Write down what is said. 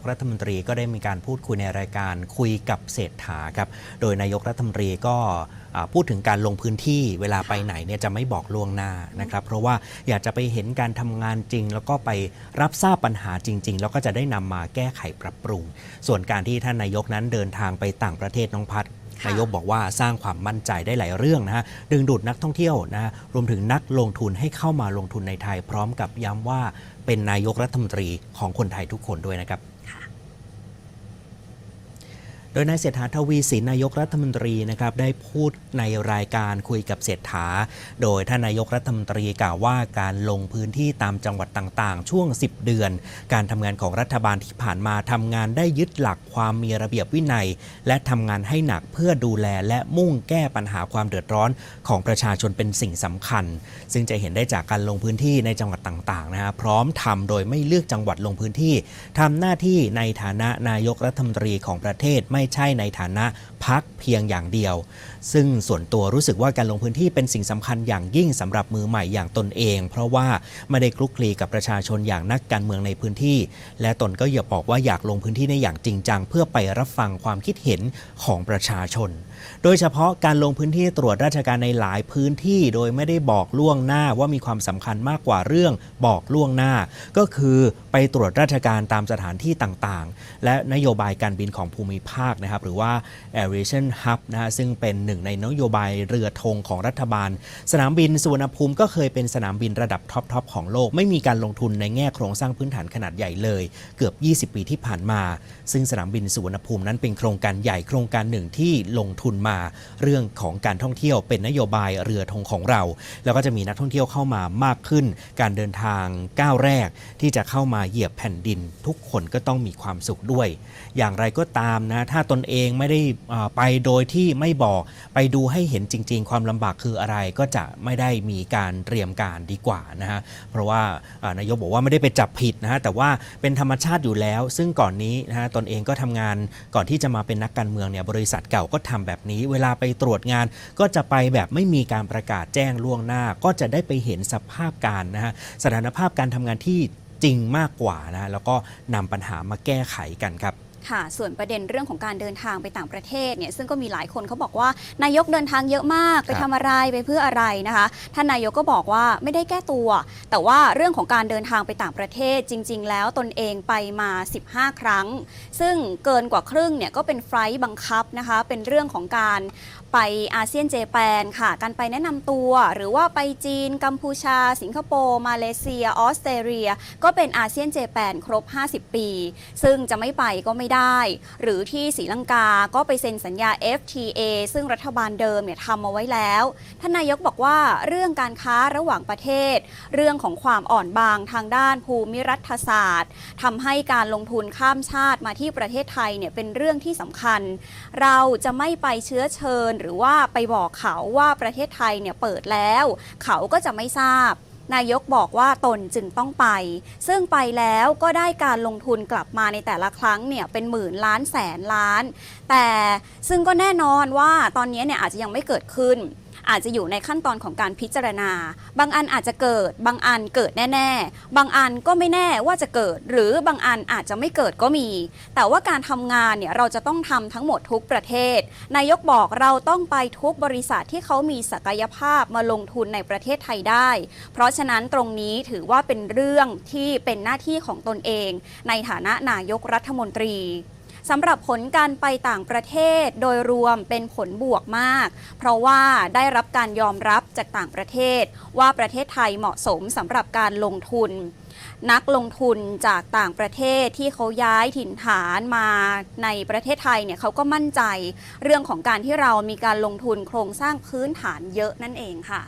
กรัฐมนตรีก็ได้มีการพูดคุยในรายการคุยกับเศรษฐาครับโดยนายกรัฐมนตรีก็อ่าพูดถึงการลงพื้นที่เวลาไปไหนเนี่ยจะไม่บอกล่วงหน้านะครับ เพราะว่าอยากจะไปเห็นการทำงานจริง แล้วก็ไปรับทราบปัญหาจริง ๆ แล้วก็จะได้นำมาแก้ไขปรับปรุง ส่วนการที่ท่านนายกนั้นเดินทางไปต่างประเทศน้องพัดค่ะนายกบอกว่าสร้างความมั่นใจได้หลายเรื่องนะฮะดึงดูดนักท่องเที่ยวนะฮะรวมถึงนักลงทุนให้เข้ามาลงทุนในไทย พร้อมกับย้ำว่าเป็นนายกรัฐมนตรีของคนไทยทุกคนด้วยนะครับค่ะโดยนายเศรษฐาทวีสินนายกรัฐมนตรีนะครับได้พูดในรายการคุยกับเศรษฐา โดยท่านนายกรัฐมนตรีกล่าวว่าการลงพื้นที่ตามจังหวัดต่างๆ ช่วง 10 เดือน การทำงานของรัฐบาลที่ผ่านมาทำงานได้ยึดหลักความมีระเบียบวินัย และทำงานให้หนักเพื่อดูแลและมุ่งแก้ปัญหาความเดือดร้อนของประชาชนเป็นสิ่งสำคัญ ซึ่งจะเห็นได้จากการลงพื้นที่ในจังหวัดต่างๆนะฮะพร้อมทำโดยไม่เลือกจังหวัดลงพื้นที่ทำหน้าที่ในฐานะนายกรัฐมนตรีของประเทศไม่ใช่ในฐานะพักเพียงอย่างเดียว ซึ่งส่วนตัวรู้สึกว่าการลงพื้นที่เป็นสิ่งสำคัญอย่างยิ่งสำหรับมือใหม่อย่างตนเอง เพราะว่าไม่ได้คลุกคลีกับประชาชนอย่างนักการเมืองในพื้นที่ และตนก็อย่าบอกว่าอยากลงพื้นที่ในอย่างจริงจัง เพื่อไปรับฟังความคิดเห็นของประชาชน โดยเฉพาะการลงพื้นที่ตรวจราชการในหลายพื้นที่ โดยไม่ได้บอกล่วงหน้าว่ามีความสำคัญมากกว่าเรื่องบอกล่วงหน้า ก็คือ ตรวจราชการตามสถานที่ต่างๆ และนโยบายการบินของภูมิภาคนะครับ หรือว่า Aviation Hub นะฮะซึ่งเป็นหนึ่งในนโยบายเรือธงของรัฐบาล สนามบินสุวรรณภูมิก็เคยเป็นสนามบินระดับท็อปๆของโลก ไม่มีการลงทุนในแง่โครงสร้างพื้นฐานขนาดใหญ่เลย เกือบ 20 ปีที่ผ่านมา ซึ่งสนามบินสุวรรณภูมินั้นเป็นโครงการใหญ่โครงการหนึ่งที่ลงทุนมา เรื่องของการท่องเที่ยวเป็นนโยบายเรือธงของเรา แล้วก็จะมีนักท่องเที่ยวเข้ามามากขึ้น การเดินทางก้าวแรกที่จะเข้ามาเหยียบแผ่นดิน ทุกคนก็ต้องมีความสุขด้วย อย่างไรก็ตามนะ ถ้าตนเองไม่ได้ไปโดยที่ไม่บอกไปดูให้เห็นจริง ๆ ความลำบากคืออะไรก็จะไม่ได้มีการเตรียมการดีกว่านะฮะเพราะว่าอ่านายกบอกว่าไม่ได้ไปจับผิดนะฮะแต่ว่าเป็นธรรมชาติอยู่แล้ว ซึ่งก่อนนี้นะฮะตนเองก็ทำงานก่อนที่จะมาเป็นนักการเมืองเนี่ยบริษัทเก่าก็ทำแบบนี้ เวลาไปตรวจงานก็จะไปแบบไม่มีการประกาศแจ้งล่วงหน้า ก็จะได้ไปเห็นสภาพการนะฮะสถานภาพการทำงานที่ จริงมากกว่านะฮะแล้วก็นำปัญหามาแก้ไขกันครับค่ะส่วนประเด็นเรื่องของการเดินทางไปต่างประเทศเนี่ยซึ่งก็มีหลายคนเขาบอกว่านายกเดินทางเยอะมากไปครับทำอะไรไปเพื่ออะไรนะคะท่านนายกก็บอกว่าไม่ได้แก้ตัว แต่ว่าเรื่องของการเดินทางไปต่างประเทศจริง ๆ แล้วตนเองไปมา 15 ครั้ง ซึ่งเกินกว่าครึ่งเนี่ยก็เป็นไฟลท์บังคับนะคะเป็นเรื่องของการไปอาเซียนเจแปนค่ะ การไปแนะนำตัว หรือว่าไปจีน กัมพูชา สิงคโปร์ มาเลเซีย ออสเตรเลีย ก็เป็นอาเซียนเจแปนครบ 50 ปี ซึ่งจะไม่ไปก็ไม่ได้ หรือที่ศรีลังกาก็ไปเซ็นสัญญา FTA ซึ่งรัฐบาลเดิมเนี่ยทำเอาไว้แล้ว ท่านนายกบอกว่าเรื่องการค้าระหว่างประเทศ เรื่องของความอ่อนบางทางด้านภูมิรัฐศาสตร์ทำให้การลงทุนข้ามชาติมาที่ประเทศไทยเนี่ยเป็นเรื่องที่สำคัญ เราจะไม่ไปเชื้อเชิญหรือว่าไปบอกเขาว่าประเทศไทยเนี่ยเปิดแล้ว เขาก็จะไม่ทราบ นายกบอกว่าตนจึงต้องไป ซึ่งไปแล้วก็ได้การลงทุนกลับมาในแต่ละครั้งเนี่ยเป็นหมื่นล้านแสนล้าน แต่ซึ่งก็แน่นอนว่าตอนนี้เนี่ยอาจจะยังไม่เกิดขึ้น อาจจะอยู่ในขั้นตอนของการพิจารณา บางอันอาจจะเกิด บางอันเกิดแน่ ๆ บางอันก็ไม่แน่ว่าจะเกิด หรือบางอันอาจจะไม่เกิดก็มี แต่ว่าการทำงานเนี่ยเราจะต้องทำทั้งหมดทุกประเทศ นายกบอกเราต้องไปทุกบริษัทที่เขามีศักยภาพมาลงทุนในประเทศไทยได้ เพราะฉะนั้นตรงนี้ถือว่าเป็นเรื่องที่เป็นหน้าที่ของตนเอง ในฐานะนายกรัฐมนตรี สำหรับผลการไปต่างประเทศโดยรวมเป็นผลบวกมาก เพราะว่าได้รับการยอมรับจากต่างประเทศ ว่าประเทศไทยเหมาะสมสำหรับการลงทุน นักลงทุนจากต่างประเทศที่เขาย้ายถิ่นฐานมาในประเทศไทยเนี่ยเขาก็มั่นใจ เรื่องของการที่เรามีการลงทุนโครงสร้างพื้นฐานเยอะนั่นเองค่ะ